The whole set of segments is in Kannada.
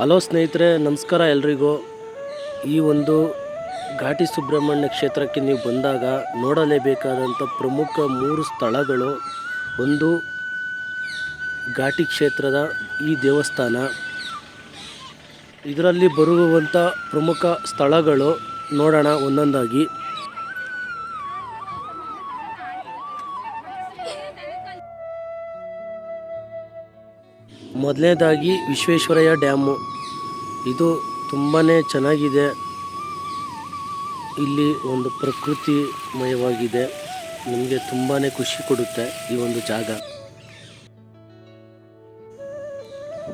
ಹಲೋ ಸ್ನೇಹಿತರೆ, ನಮಸ್ಕಾರ ಎಲ್ರಿಗೂ. ಈ ಒಂದು ಘಾಟಿ ಸುಬ್ರಹ್ಮಣ್ಯ ಕ್ಷೇತ್ರಕ್ಕೆ ನೀವು ಬಂದಾಗ ನೋಡಲೇಬೇಕಾದಂಥ ಪ್ರಮುಖ ಮೂರು ಸ್ಥಳಗಳು. ಒಂದು ಘಾಟಿ ಕ್ಷೇತ್ರದ ಈ ದೇವಸ್ಥಾನ. ಇದರಲ್ಲಿ ಬರುವಂಥ ಪ್ರಮುಖ ಸ್ಥಳಗಳು ನೋಡೋಣ ಒಂದೊಂದಾಗಿ. ಮೊದಲನೇದಾಗಿ ವಿಶ್ವೇಶ್ವರಯ್ಯ ಡ್ಯಾಮು. ಇದು ತುಂಬಾ ಚೆನ್ನಾಗಿದೆ. ಇಲ್ಲಿ ಒಂದು ಪ್ರಕೃತಿಮಯವಾಗಿದೆ. ನಮಗೆ ತುಂಬಾ ಖುಷಿ ಕೊಡುತ್ತೆ ಈ ಒಂದು ಜಾಗ.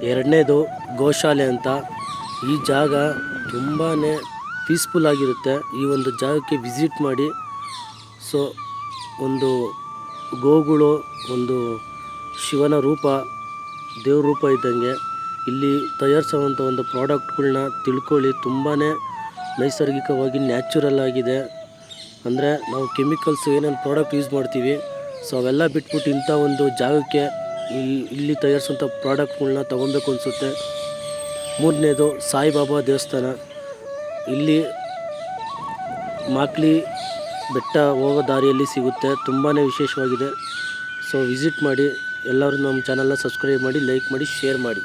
ಎರಡನೇದು ಗೋಶಾಲೆ ಅಂತ. ಈ ಜಾಗ ತುಂಬಾ ಪೀಸ್ಫುಲ್ ಆಗಿರುತ್ತೆ. ಈ ಒಂದು ಜಾಗಕ್ಕೆ ವಿಸಿಟ್ ಮಾಡಿ. ಸೊ ಒಂದು ಗೋಗಳು, ಒಂದು ಶಿವನ ರೂಪ ದೇವ್ರ ರೂಪ ಇದ್ದಂಗೆ. ಇಲ್ಲಿ ತಯಾರಿಸುವಂಥ ಒಂದು ಪ್ರಾಡಕ್ಟ್ಗಳನ್ನ ತಿಳ್ಕೊಳ್ಳಿ. ತುಂಬಾ ನೈಸರ್ಗಿಕವಾಗಿ ನ್ಯಾಚುರಲ್ ಆಗಿದೆ. ಅಂದರೆ ನಾವು ಕೆಮಿಕಲ್ಸ್ ಏನೇನು ಪ್ರಾಡಕ್ಟ್ ಯೂಸ್ ಮಾಡ್ತೀವಿ, ಸೊ ಅವೆಲ್ಲ ಬಿಟ್ಬಿಟ್ಟು ಇಂಥ ಒಂದು ಜಾಗಕ್ಕೆ ಇಲ್ಲಿ ಇಲ್ಲಿ ತಯಾರಿಸುವಂಥ ಪ್ರಾಡಕ್ಟ್ಗಳನ್ನ ತೊಗೊಬೇಕು ಅನಿಸುತ್ತೆ. ಮೂರನೇದು ಸಾಯಿಬಾಬಾ ದೇವಸ್ಥಾನ. ಇಲ್ಲಿ ಮಾಕ್ಲಿ ಬೆಟ್ಟ ಹೋಗೋ ದಾರಿಯಲ್ಲಿ ಸಿಗುತ್ತೆ. ತುಂಬಾ ವಿಶೇಷವಾಗಿದೆ. ಸೊ ವಿಸಿಟ್ ಮಾಡಿ. ಎಲ್ಲರೂ ನಮ್ಮ ಚಾನಲ್ನ ಸಬ್ಸ್ಕ್ರೈಬ್ ಮಾಡಿ ಲೈಕ್ ಮಾಡಿ ಶೇರ್ ಮಾಡಿ.